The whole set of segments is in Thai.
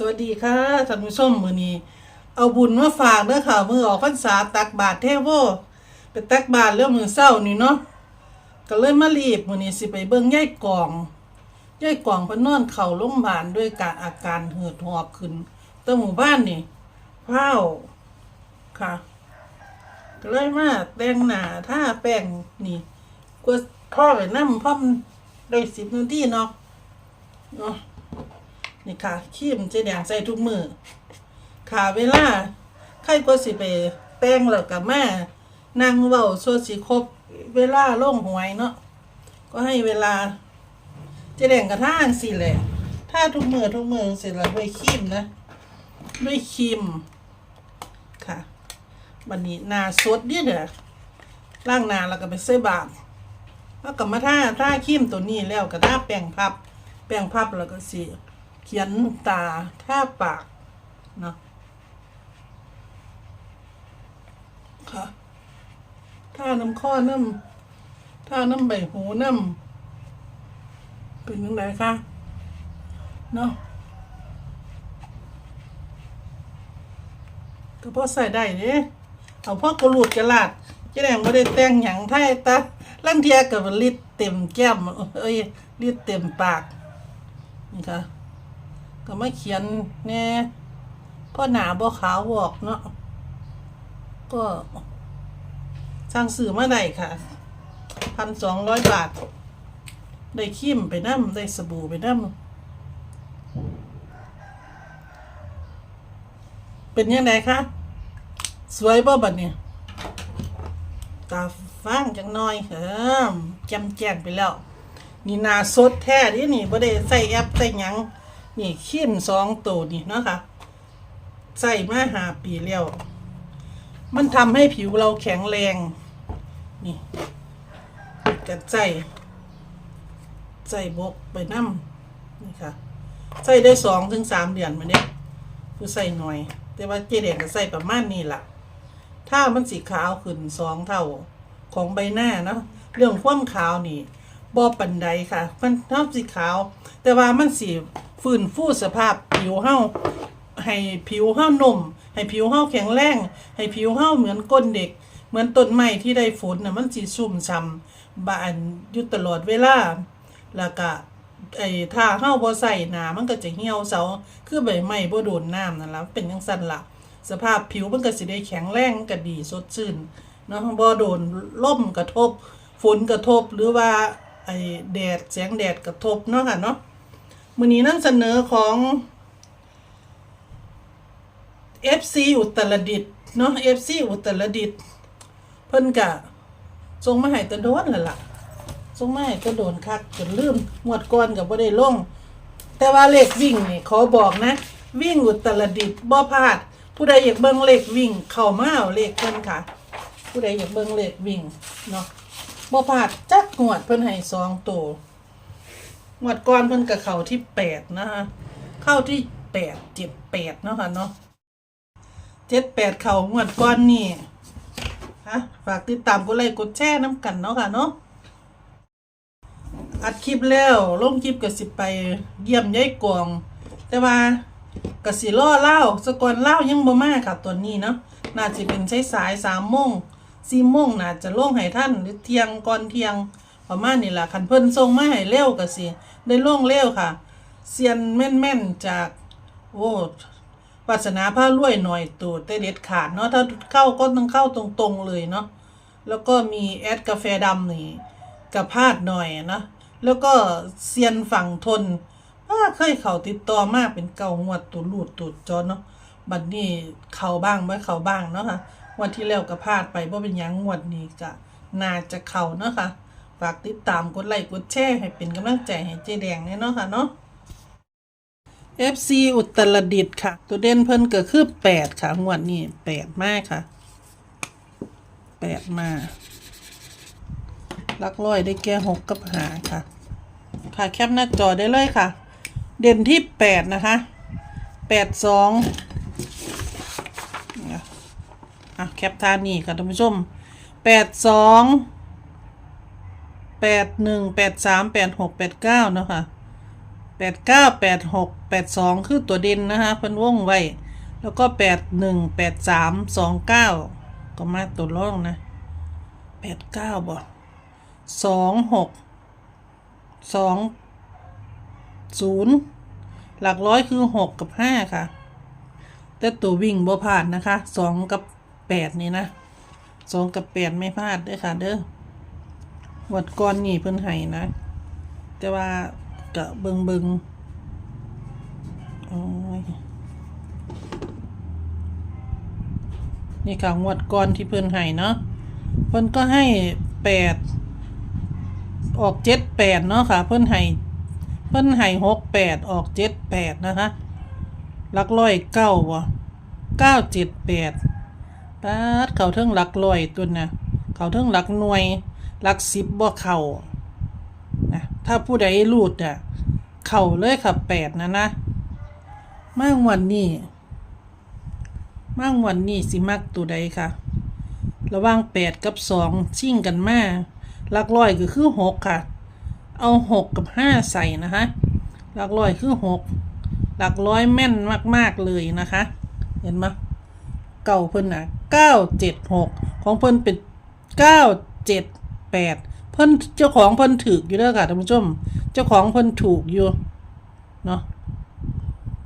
สวัสดีค่ะท่านผู้ชมมือนี้เอาบุญมาฝากเด้อค่ะมือออกพรรษาตักบาตรเทโวไปตักบาตรแล้วมือเช้านี่เนาะก็เลยมารีบมือนี้สิไปเบิ่งยายกองยายกองพนอนเข้าโรงพยาบาลด้วยการอาการเหือดหอบขึ้นตั้หมู่บ้านนี่พร้าวค่ะก็เลยมาแต่งหน้าทาแป้งนี่กว่าพ่อไปนำพร้อมได้10นาทีเนาะเนาะ นี่ค่ะคีมเจแดงใส่ทุกมือค่ะเวลาใครก็สิไปแต่งแล้วกับแม่นั่งเว้าส่วนสิครบเวลาล่งหวยเนาะก็ให้เวลาเจแดงกระท่างสิแหละถ้าทุกมือทุกมือเสร็จแล้วด้วยคีมนะด้วยคีมค่ะบันนี้นาสดเนี่ยเด้อล้างนาแล้วก็ไปใส่บาตรแล้วก็มาท่าท่าคีมตัวนี้แล้วก็ท่าแป้งพับ แป้งพับแล้วก็สิ เขียนตาท่าปากเนาะค่ะท่าน้ำข้อน้ำท่าน้ำใบหูน้ำเป็นยังไงคะเนาะก็พอใส่ได้เด้เอาพ่อกระหลุดกระลาดจ๊แดงไม่ได้แต่งหยังไทยตาลังเทียกับลิดเต็มแก้มเอ้ยลิดเต็มปากนี่ค่ะ ก็มาเขียนแน่พ่อหนาบ่ขาวบอกเนาะก็สร้างสื่อมาได้ค่ะพันสองร้อยบาท ได้ครีมไปน้ำได้สบู่ไปน้ำเป็นยังไงคะสวยบ่บัดเนี่ยตาฟ้างจังน้อยเฮ้มแจ่มแจ้งไปแล้ว นี่หนาสดแท้ดินี่บ่ได้ใส่แอปใส่หยัง นี่ขีมสองตัวนี่เนาะค่ะใส่มาหาปีแล้วมันทำให้ผิวเราแข็งแรง นี่กัใส่ใส่บกไปน้ำนี่ค่ะใส่ได้สองถึงสามเดือนมาเนี่ยผู้ใส่หน่อย แต่ว่าเจเด็กก็ใส่ประมาณนี้ล่ะ ถ้ามันสีขาวขึ้นสองเท่าของใบหน้าเนาะเรื่องความขาวนี่ บอปันใดค่ะ มันเท่าสีขาว แต่ว่ามันสีฟื้นฟูสภาพผิวเฮาให้ผิวเฮานุ่ม ให้ผิวเฮาแข็งแรง ให้ผิวเฮาเหมือนก้นเด็ก เหมือนต้นไม้ที่ได้ฝนน่ะมันสีชุ่มช่ำบานอยู่ตลอดเวลา แล้วก็ไอ้ถ้าเฮาบ่ใส่หนามันก็จะเหี่ยวเสาคือใบไม้บ่โดนน้ำนั่นล่ะเป็นจังซั่นล่ะ สภาพผิวมันก็สิได้แข็งแรงก็ดีสดชื่นเนาะบ่โดนลมกระทบฝนกระทบหรือว่า ไอ้แดดแสงแดดกระทบเนาะค่ะเนาะมือนี้นำเสนอของ FC อุตรดิตถ์เนาะ FC อุตรดิตถ์เพิ่นก็ส่งมาให้แตะโดนล้วล่ะส่งมาให้แตะโดนคักจนลืมงวดก่อนก็บ่ได้ลง แต่ว่าเลขวิ่งนี่ขอบอกนะ วิ่งอุตรดิตถ์บ่พลาด ผู้ใดอยากเบิ่งเลขวิ่ง เข้ามาเอาเลขเพิ่นค่ะ ผู้ใดอยากเบิ่งเลขวิ่งเนาะ บ่พลาดจักงวดเพิ่นให้สองตัวงวดก่อนเพิ่นก็เข้าที่แปดนะคะเข้าที่แปดเจ็ดแปดเนาะค่ะเนาะเจ็ดแปดเข้างวดก่อนนี่ฮะฝากติดตามกดไลค์กดแชร์น้ำกันเนาะค่ะเนาะอัดคลิปแล้วลงคลิปก็สิไปเยี่ยมยายกวง แต่ว่ากสิรอเล่าสกอนเล่ายังบ่มากค่ะตัวนี้เนาะน่าจะเป็นสายสายสามโมง สี่โมงน่าจะลงให้ท่านหรือเที่ยงก่อนเที่ยงประมาณนี้ล่ะคันเพิ่นส่งมาให้เร็วก็สิได้ลงเร็วค่ะเซียนแม่นๆจากโอ้วาสนาผ้ารวยหน่อยตัวแต่เด็ดขาดเนาะถ้าเข้าก็ต้องเข้าตรงๆเลยเนาะแล้วก็มีแอดกาแฟดำนี่กับพาดหน่อยนะแล้วก็เซียนฝั่งทนว่าเคยเขาติดต่อมากเป็นเก่างวดตูดลูดตูดจอเนาะบัดนี้เขาบ้างไม่เขาบ้างเนาะค่ะ วันที่แล้วก็พลาดไปเพราะเป็นยังงวดนี้ก็น่าจะเข่าเนาะค่ะฝากติดตามกดไลค์กดแชร์ให้เป็นกำลังใจให้เจ๊แดงเนี่ยเนาะค่ะเนาะ FC อุตรดิตถ์ค่ะ ตัวเด่นเพิ่นก็คือแปดค่ะงวดนี้แปดมากค่ะแปดมาลักร้อยได้แก่หกกับหาค่ะ ค่ะแคปหน้าจอได้เลยค่ะ เด่นที่แปดนะคะแปดสองอะแค ปทานนี่ค่ะท่านผู้ชมแปดสองแปดหนึ่งแปดสามแปดหกแปดเก้านะคะแปดเก้าแปดหกแปดสองคือตัวเด่นนะคะเพิ่นวงไว้ แล้วก็แปดหนึ่งแปดสามสองเก้าก็มาตัวร่องนะแปดเก้าบ่สองหกสองศูนย์หลักร้อยคือหกกับห้าค่ะ แต่ตัววิ่งบ่ผ่านนะคะสองกับ แปดนี่นะสองกับแปดไม่พลาดเด้อค่ะ เด้อวัดก่อนนี่เพิ่นให้นะ แต่ว่ากะเบิงเบิงนี่ค่ะงวดก่อนที่เพิ่นให้เนาะเพิ่นก็ให้แปดออกเจ็ดแปดเนาะค่ะ เพิ่นให้เพิ่นให้หกแปดออกเจ็ดแปดนะคะลักร้อยเก้าบ่เก้าเจ็ดแปด ปาดเขาเทิงหลักร้อยตัวน่ะเขาเทิงหลักหน่วยหลักสิบบ่เข่านะถ้าผู้ใดรูดอะเข่าเลยค่ะแปดนะนะมากวันนี้มากวันนี้สิมักตัวใดค่ะ ระว่างแปดกับสองชิ่งกันมาหลักร้อยก็คือหกค่ะ เอาหกกับห้าใส่นะคะหลักร้อยคือหกหลักร้อยแม่นมาก ๆ เลยนะคะ เห็นไหม เก่าเพิ่นอะเก้าเจ็ดหกของเพิ่นเป็นเก้าเจ็ดแปดเพิ่นเจ้าของเพิ่นถูกอยู่เด้อค่ะท่านผู้ชม เจ้าของเพิ่นถูกอยู่เนาะ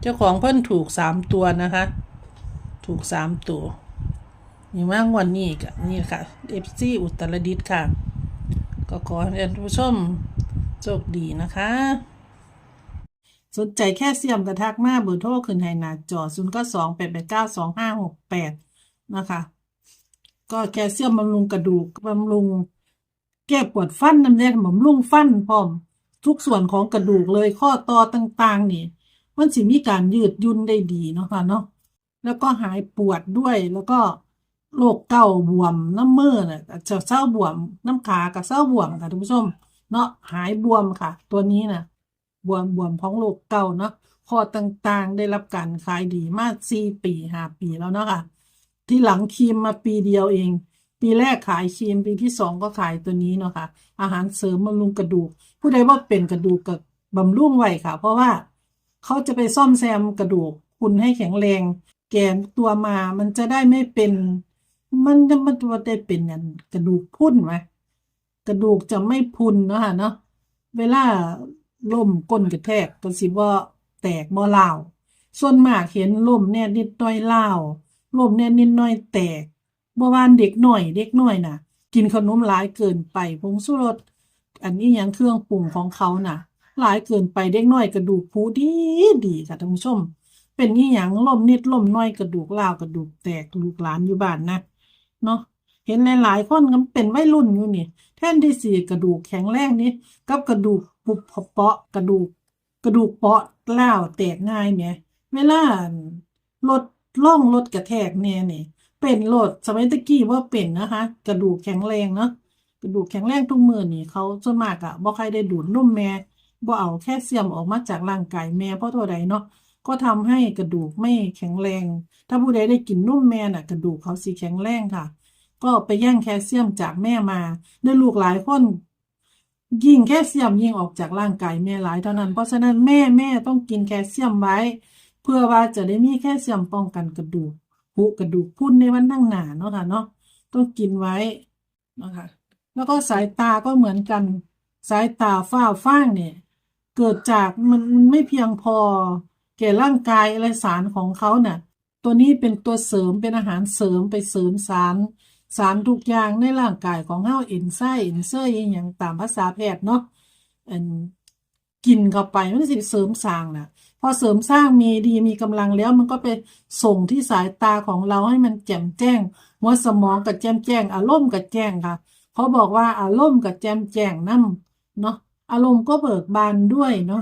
เจ้าของเพิ่นถูกสามตัวนะคะ ถูกสามตัวนี่มากวันนี้กะนี่ค่ะเอฟซีอุตรดิตถ์ค่ะ ก็ขอให้ท่านผู้ชมโชคดีนะคะ สนใจแค่เสียมกระทักมาเบอร์โทรขึ้นให้หน้าจอ0 9 2 8 8 9 2 5 6 8นะคะ ก็แคลเซียมบำรุงกระดูกบำรุง แก้ปวดฟันน้ำแดงบำรุงฟันพร้อม ทุกส่วนของกระดูกเลยข้อต่อต่างๆ นี่ มันสิมีการยืดยุ่นได้ดีเนาะค่ะเนาะแล้วก็หายปวดด้วยแล้วก็โรคเก่าบวมน้ำมือน่ะจะเศร้าบวมน้ำขากับเศร้าบวมค่ะท่านผู้ชม เนาะหายบวมค่ะ ตัวนี้น่ะ บวมบวมของโรคเก่าเนาะข้อต่างๆ ได้รับการขายดีมากสี่ปีห้าปีแล้วเนาะค่ะ ที่หลังครีมมาปีเดียวเอง ปีแรกขายครีมปีที่สองก็ขายตัวนี้เนาะค่ะ อาหารเสริมบำรุงกระดูก ผู้ใดว่าเป็นกระดูกกับบำรุงไว้ค่ะ เพราะว่าเขาจะไปซ่อมแซมกระดูกคุณให้แข็งแรง แกนตัวมามันจะได้ไม่เป็น มันจะมันจะได้เป็นอันกระดูกพุ่นไหมกระดูกจะไม่พุนเนาะค่ะเนาะเวลา ล่มก้นกระแทกก็สิว่าแตกบ่ลาวส่วนมากเห็นล่มเนี่ยนิดน่อยเล่าล่มเนี่ยนิดน่อยแตกบ่วานเด็กหน่อย เด็กหน่อยน่ะ กินขนมหลายเกินไปผงชูรสอันนี้ยังเครื่องปรุงของเขาน่ะ หลายเกินไปเด็กน้อยกระดูกพรุดีดีค่ะท่านผู้ชม เป็นนี่หยังล่มนิดล่มน้อยกระดูกเล่ากระดูกแตกลูกหลานอยู่บ้านนะเนาะ เห็นหลายๆคนก็เป็นวัยรุ่นอยู่นี่แท่นที่สิกระดูกแข็งแรงนี่กับกระดูกปุบเปาะกระดูก กระดูกเปาะเล้าแตกง่ายแหมเวลารถล่องรถกระแทกเนี่ยนี่เป็นรถสมัยตะกี้ว่าเป็นนะคะ กระดูกแข็งแรงเนาะกระดูกแข็งแรงทุกมือนี่เขาส่วนมากอะบ่ใครได้ดูดนมแม่บ่เอาแค่เสียมออกมาจากร่างกายแม่เพราะตัวใดเนาะก็ทำให้กระดูกไม่แข็งแรง ถ้าผู้ใดได้กินนุ่มแม่น่ะ กระดูกเขาสิแข็งแรงค่ะ ก็ไปแย่งแคลเซียมจากแม่มาได้ลูกหลายคนยิ่งแคลเซียมยิ่งออกจากร่างกายแม่หลายเท่านั้น เพราะฉะนั้นแม่แม่ต้องกินแคลเซียมไว้ เพื่อว่าจะได้มีแคลเซียมป้องกันกระดูกผุกระดูกพุ่นในวันข้งหนาเนาะค่ะเนาะต้องกินไว้นะคะแล้วก็สายตาก็เหมือนกันสายตาฝ้าฟางเนี่ย เกิดจากมันไม่เพียงพอแก่ร่างกายและสารของเขาเนี่ยตัวนี้เป็นตัวเสริมเป็นอาหารเสริมไปเสริมสาร สารทุกอย่างในร่างกายของเฮาเอ็นไส้เอ็นเซอร์อย่างตามภาษาแพทย์เนาะอันกินเข้าไปมันสิเสริมสร้างนะพอเสริมสร้างมีดีมีกำลังแล้วมันก็ไปส่งที่สายตาของเราให้มันแจ่มแจ้งหัวสมองกับแจ่มแจ้ง อารมณ์กับแจ้งค่ะเขาบอกว่าอารมณ์กับแจ่มแจ้งนั่เนาะอารมณ์ก็เบิกบานด้วยเนาะ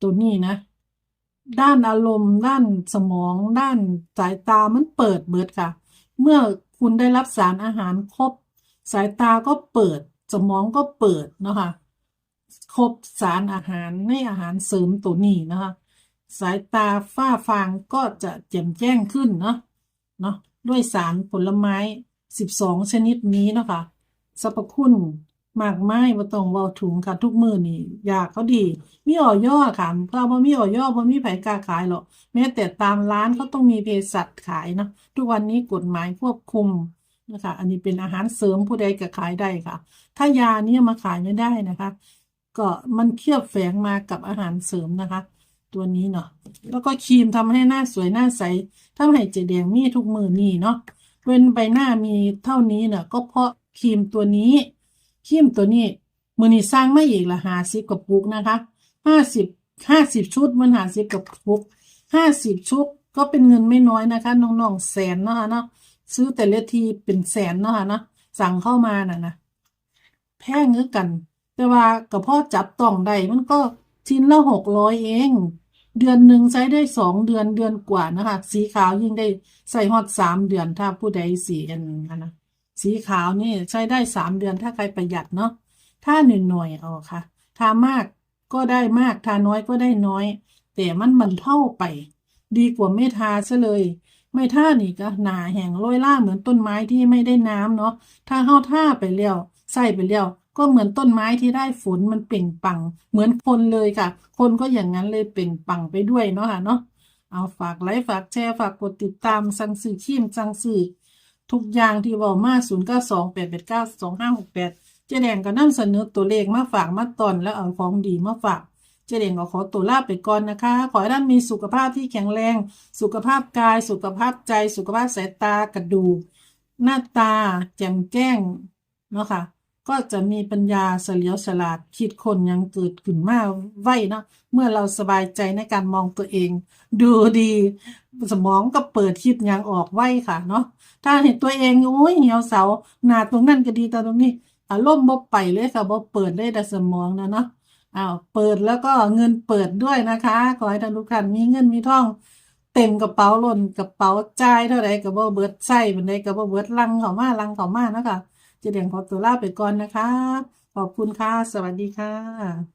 ตัวนี้นะ ด้านอารมณ์ ด้านสมอง ด้านสายตามันเปิดเบิดค่ะ เมื่อ คุณได้รับสารอาหารครบ สายตาก็เปิด สมองก็เปิดนะคะครบสารอาหารในอาหารเสริมตัวนี้นะคะ สายตาฝ้าฟางก็จะแจ่มแจ้งขึ้นเนาะเนาะด้วยสารผลไม้ 12 ชนิดนี้นะคะสรรพคุณ มากมายบ่ต้องเว้าถุงค่ะทุกมื้อนี่ยาเขาดี มีออยค่ะถ้าบ่มีออยบ่มีไผกล้าขายหรอกแม้แต่ตามร้านเขาต้องมีเภสัชขายเนาะทุกวันนี้กฎหมายควบคุมนะคะ อันนี้เป็นอาหารเสริมผู้ใดก็ขายได้ค่ะ ถ้ายาเนี่ยมาขายไม่ได้นะคะ ก็มันเคลือบแฝงมากับอาหารเสริมนะคะ ตัวนี้เนาะแล้วก็ครีมทำให้หน้าสวยหน้าใสทำให้เจแดงมีทุกมือนี่เนาะเว้นใบหน้ามีเท่านี้เนาะก็เพราะครีมตัวนี้ ครีมตัวนี้มือนี้สร้างไมาอีกละหาสิบกระปุกนะคะห้าสิบห้าสิบชุดมันหาสิบกระปุกห้าสิบชุดก็เป็นเงินไม่น้อยนะคะน้องๆแสนนะคะเนาะซื้อแต่ละทีเป็นแสนนะคะเนาะสั่งเข้ามาน่ะนะแพงคือกัน แต่ว่าก็พอจับต้องได้มันก็ชิ้นละหกร้อยเอง เดือนหนึ่งใช้ได้สองเดือนเดือนกว่านะคะ สีขาวยิ่งได้ใส่ฮอดสามเดือนถ้าผู้ใดสีอันนั้นนะ สีขาวนี่ใช้ได้สามเดือนถ้าใครประหยัดเนาะถ้าหนึ่งหน่วยเอาค่ะ ทามากก็ได้มาก ทาน้อยก็ได้น้อย แต่มันบรรเท่าไป ดีกว่าไม่ทาซะเลย ไม่ท่านี่ก็หนาแห้งโรยล่าเหมือนต้นไม้ที่ไม่ได้น้ำเนาะถ้าเฮาท่าไปแล้วใส่ไปแล้วก็เหมือนต้นไม้ที่ได้ฝนมันเปล่งปัง เหมือนคนเลยค่ะ คนก็อย่างนั้นเลยเปล่งปังไปด้วยเนาะค่ะเนาะเอาฝากไลค์ฝากแชร์ฝากกดติดตามสั่งซื้อครีมสั่งซื้อ ทุกอย่างที่เก้ามา0 9 2 8 8 9 2 5 6 8เจแดงก็นำเสนอตัวเลขมาฝากมาตอนแล้วเอาของดีมาฝากเจเดงก็ขอตัวลาไปก่อนนะคะ ขอให้ท่านมีสุขภาพที่แข็งแรง สุขภาพกาย สุขภาพใจ สุขภาพสายตากระดูกหน้าตา แจ่มแจ้งเนาะค่ะ ก็จะมีปัญญาเฉลียวฉลาดคิดคนยังเกิดขึ้นมาไวเนาะเมื่อเราสบายใจในการมองตัวเอง ดูดีสมองก็เปิดคิดยังออกไวค่ะเนาะถ้าเห็นตัวเองโอ้ยเหี่ยวเสาหนาตรงนั้นก็ดีแต่ตรงนี้อารมณ์บ่ไปเลยค่ะบ่เปิดเลยแต่สมองนะเนาะอ้าวเปิดแล้วก็เงินเปิดด้วยนะคะขอให้ท่านทุกท่านมีเงินมีทองเต็มกระเป๋าล้นกระเป๋าจ่ายเท่าใดก็บ่เบิดใช้บันไดก็บ่เบิดลังเข้ามาลังเข้ามานะคะ จะเดียงขอตัวลาไปก่อนนะคะ ขอบคุณค่ะ สวัสดีค่ะ